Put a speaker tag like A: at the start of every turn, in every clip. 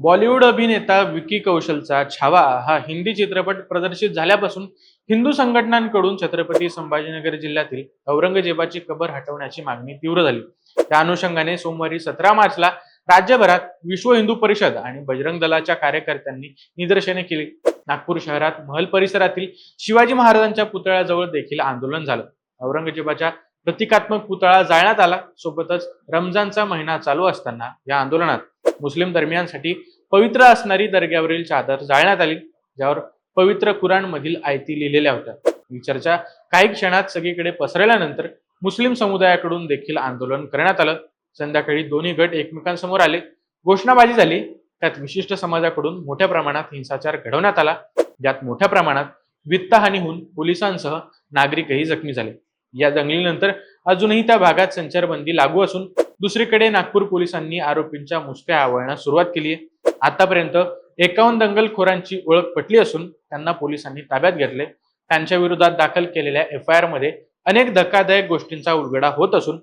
A: बॉलिवूड अभिनेता विकी कौशलचा छावा हा हिंदी चित्रपट प्रदर्शित झाल्यापासून हिंदू संघटनांकडून छत्रपती संभाजीनगर जिल्ह्यातील औरंगजेबाची कबर हटवण्याची मागणी तीव्र झाली. त्या अनुषंगाने सोमवारी सतरा मार्चला राज्यभरात विश्व हिंदू परिषद आणि बजरंग दलाच्या कार्यकर्त्यांनी निदर्शने केली. नागपूर शहरात महल परिसरातील शिवाजी महाराजांच्या पुतळ्याजवळ देखील आंदोलन झालं. औरंगजेबाच्या प्रतिकात्मक पुतळा जाळण्यात आला. सोबतच रमजानचा महिना चालू असताना या आंदोलनात मुस्लिम धर्मियांसाठी पवित्र असणारी दर्ग्यावरील चादर जाळण्यात आली ज्यावर पवित्र कुराण मधील आयती लिहिलेल्या होत्या. ही चर्चा काही क्षणात सगळीकडे पसरल्यानंतर मुस्लिम समुदायाकडून देखील आंदोलन करण्यात आलं. संध्याकाळी दोन्ही गट एकमेकांसमोर आले. घोषणाबाजी झाली. त्यात विशिष्ट समाजाकडून मोठ्या प्रमाणात हिंसाचार घडवण्यात आला. ज्यात मोठ्या प्रमाणात वित्तहानी होऊन पोलिसांसह नागरिकही जखमी झाले. या दंगलीनंतर अजूनही त्या भागात संचारबंदी लागू असून दुसरीकडे नागपूर पोलिसांनी आरोपींच्या मुसक्या आवळण्यास सुरुवात केली आहे. आतापर्यंत एकावन्न दंगलखोरांची ओळख पटली असून त्यांना पोलिसांनी ताब्यात घेतले. त्यांच्या विरोधात दाखल केलेल्या एफ आय आरमध्ये अनेक धक्कादायक गोष्टींचा उलगडा होत असून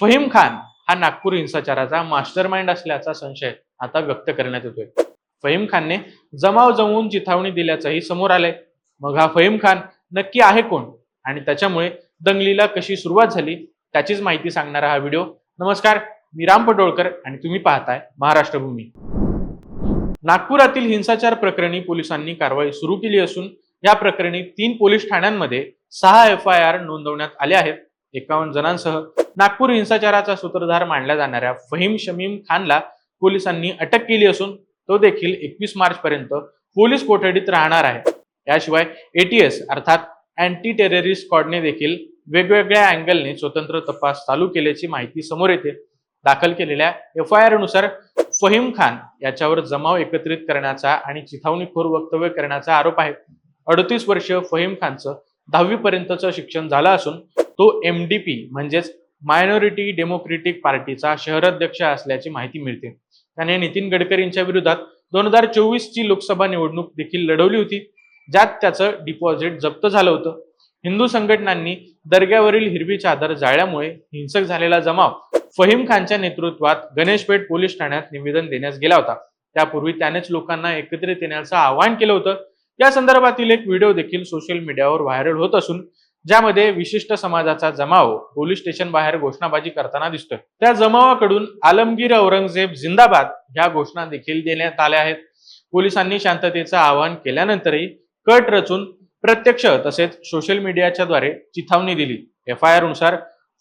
A: फहीम खान हा नागपूर हिंसाचाराचा मास्टर माइंड असल्याचा संशय आता व्यक्त करण्यात येतोय. फहीम खानने जमाव जमवून चिथावणी दिल्याचंही समोर आलंय. मग हा फहीम खान नक्की आहे कोण? आणि त्याच्यामुळे दंगलीला कशी सुरुवात झाली त्याचीच माहिती सांगणारा हा व्हिडिओ. नमस्कार मी राम पटोळकर आणि तुम्ही पाहताय महाराष्ट्र भूमी नागपुरातील हिंसाचार प्रकरणी पोलिसांनी कारवाई सुरू केली असून या प्रकरणी तीन पोलीस ठाण्यांमध्ये सहा एफ आय आर नोंदवण्यात आले आहेत. एकावन्न जणांसह नागपूर हिंसाचाराचा सूत्रधार मानल्या जाणाऱ्या फहीम शमीम खानला पोलिसांनी अटक केली असून तो देखील एकवीस मार्च पर्यंत पोलीस कोठडीत राहणार आहे. याशिवाय एटीएस अर्थात अँटी टेररिस्ट स्क्वॉडने देखील वेगवेगळ्या अँगलने स्वतंत्र तपास चालू केल्याची माहिती समोर येते. दाखल केलेल्या एफ आय आरनुसार फहीम खान याच्यावर जमाव एकत्रित करण्याचा आणि चिथावणीखोर वक्तव्य करण्याचा आरोप आहे. अडतीस वर्ष फहीम खानचं दहावी पर्यंतचं शिक्षण झालं असून तो एम डी पी म्हणजेच मायनॉरिटी डेमोक्रेटिक पार्टीचा शहराध्यक्ष असल्याची माहिती मिळते. त्याने नितीन गडकरींच्या विरोधात दोन हजार चोवीस ची लोकसभा निवडणूक देखील लढवली होती. ज्यात त्याचं डिपॉझिट जप्त झालं होतं. हिंदू संघटनांनी दर्ग्यावरील हिरवी चादर जाळल्यामुळे हिंसक झालेला जमाव फहीम खानच्या नेतृत्वात गणेशपेठ पोलीस ठाण्यात निवेदन देण्यास गेला होता. त्यापूर्वी त्यानेच लोकांना एकत्रित येण्याचं आवाहन केलं होतं. या संदर्भातील एक व्हिडिओ देखील सोशल मीडियावर व्हायरल होत असून ज्यामध्ये विशिष्ट समाजाचा जमाव पोलीस स्टेशन बाहेर घोषणाबाजी करताना दिसतोय. त्या जमावाकडून आलमगीर औरंगजेब जिंदाबाद ह्या घोषणा देखील देण्यात आल्या आहेत. पोलिसांनी शांततेचं आवाहन केल्यानंतरही कट रचून प्रत्यक्ष तसेच सोशल मीडियाच्या द्वारे चिथावणी दिली. एफ आय आरनुसार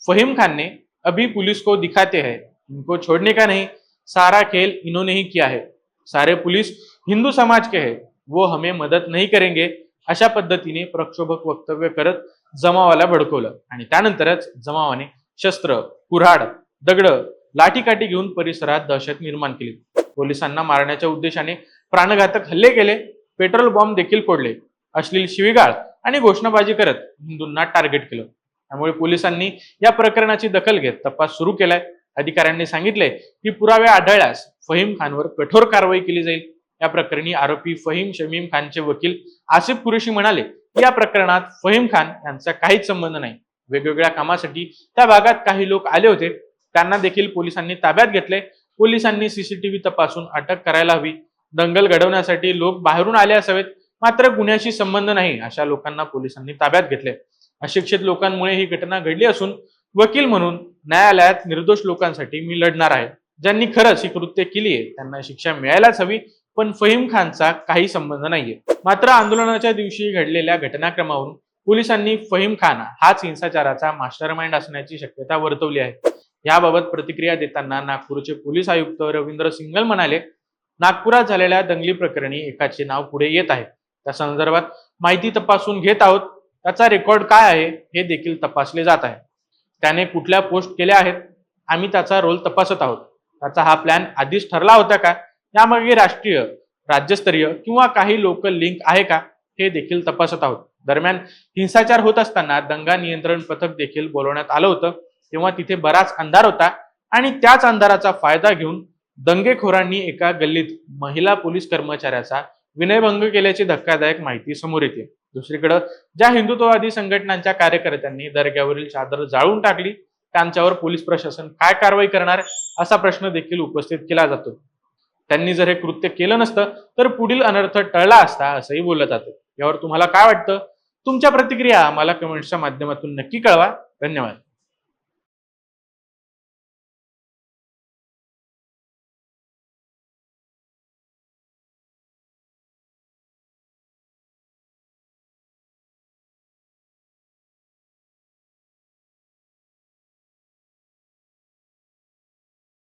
A: फहीम खानने अभी पुलिस को दिखाते हैं. इनको छोड़ने का नहीं सारा खेल इन्होंने ही किया है. सारे पुलिस हिंदू समाज के है. वो हमें मदत नहीं करेंगे अशा पद्धतीने प्रक्षोभक वक्तव्य करत जमावाला भडकवलं. आणि त्यानंतरच जमावाने शस्त्र कुऱ्हाड दगड लाठीकाठी घेऊन परिसरात दहशत निर्माण केली. पोलिसांना मारण्याच्या उद्देशाने प्राणघातक हल्ले केले पेट्रोल बॉम्ब देखील फोडले. अश्लील शिवीगाळ आणि घोषणाबाजी करत हिंदूंना टार्गेट केलं. त्यामुळे पोलिसांनी या प्रकरणाची दखल घेत तपास सुरू केलाय. अधिकाऱ्यांनी सांगितले की पुरावे आढळल्यास फहीम खानवर कठोर कारवाई केली जाईल. या प्रकरणी आरोपी फहीम शमीम खानचे वकील आसिफ कुरेशी म्हणाले की या प्रकरणात फहीम खान यांचा काहीच संबंध नाही. वेगवेगळ्या कामासाठी त्या भागात काही लोक आले होते. त्यांना देखील पोलिसांनी ताब्यात घेतले पोलिसांनी सीसीटीव्ही तपासून अटक करायला हवी. दंगल घडवण्यासाठी लोक बाहेरून आले असावेत. मात्र गुन्ह्याशी संबंध नाही अशा लोकांना पोलिसांनी ताब्यात घेतले. अशिक्षित लोकांमुळे ही घटना घडली असून वकील म्हणून न्यायालयात निर्दोष लोकांसाठी मी लढणार आहे. ज्यांनी खरंच ही कृत्य केली आहे त्यांना शिक्षा मिळायलाच हवी पण फहीम खानचा काही संबंध नाहीये. मात्र आंदोलनाच्या दिवशी घडलेल्या घटनाक्रमावरून पोलिसांनी फहीम खान हाच हिंसाचाराचा मास्टर माइंड असण्याची शक्यता वर्तवली आहे. याबाबत प्रतिक्रिया देताना नागपूरचे पोलीस आयुक्त रवींद्र सिंगल म्हणाले नागपुरात झालेल्या दंगली प्रकरणी एकाचे नाव पुढे येत आहे. त्या संदर्भात माहिती तपासून घेत आहोत. त्याचा रेकॉर्ड काय आहे हे देखील तपासले जात आहे. त्याने कुठल्या पोस्ट केल्या आहेत आम्ही त्याचा रोल तपासत आहोत. त्याचा हा प्लॅन आधीच ठरला होता का? यामागे राष्ट्रीय राज्यस्तरीय किंवा काही लोकल लिंक आहे का हे देखील तपासत आहोत. दरम्यान हिंसाचार होत असताना दंगा नियंत्रण पथक देखील बोलवण्यात आलं होतं. तेव्हा तिथे बराच अंधार होता आणि त्याच अंधाराचा फायदा घेऊन दंगेखोरांनी एका गल्लीत महिला पोलीस कर्मचाऱ्याचा विनयभंग केल्याची धक्कादायक माहिती समोर येते. दुसरीकडे ज्या हिंदुत्ववादी संघटनांच्या कार्यकर्त्यांनी दर्ग्यावरील चादर जाळून टाकली त्यांच्यावर पोलीस प्रशासन काय कारवाई करणार असा प्रश्न देखील उपस्थित केला जातो. त्यांनी जर हे कृत्य केलं नसतं तर पुढील अनर्थ टळला असता असंही बोललं जातं. यावर तुम्हाला काय वाटतं? तुमच्या प्रतिक्रिया मला कमेंट्सच्या माध्यमातून नक्की कळवा. धन्यवाद.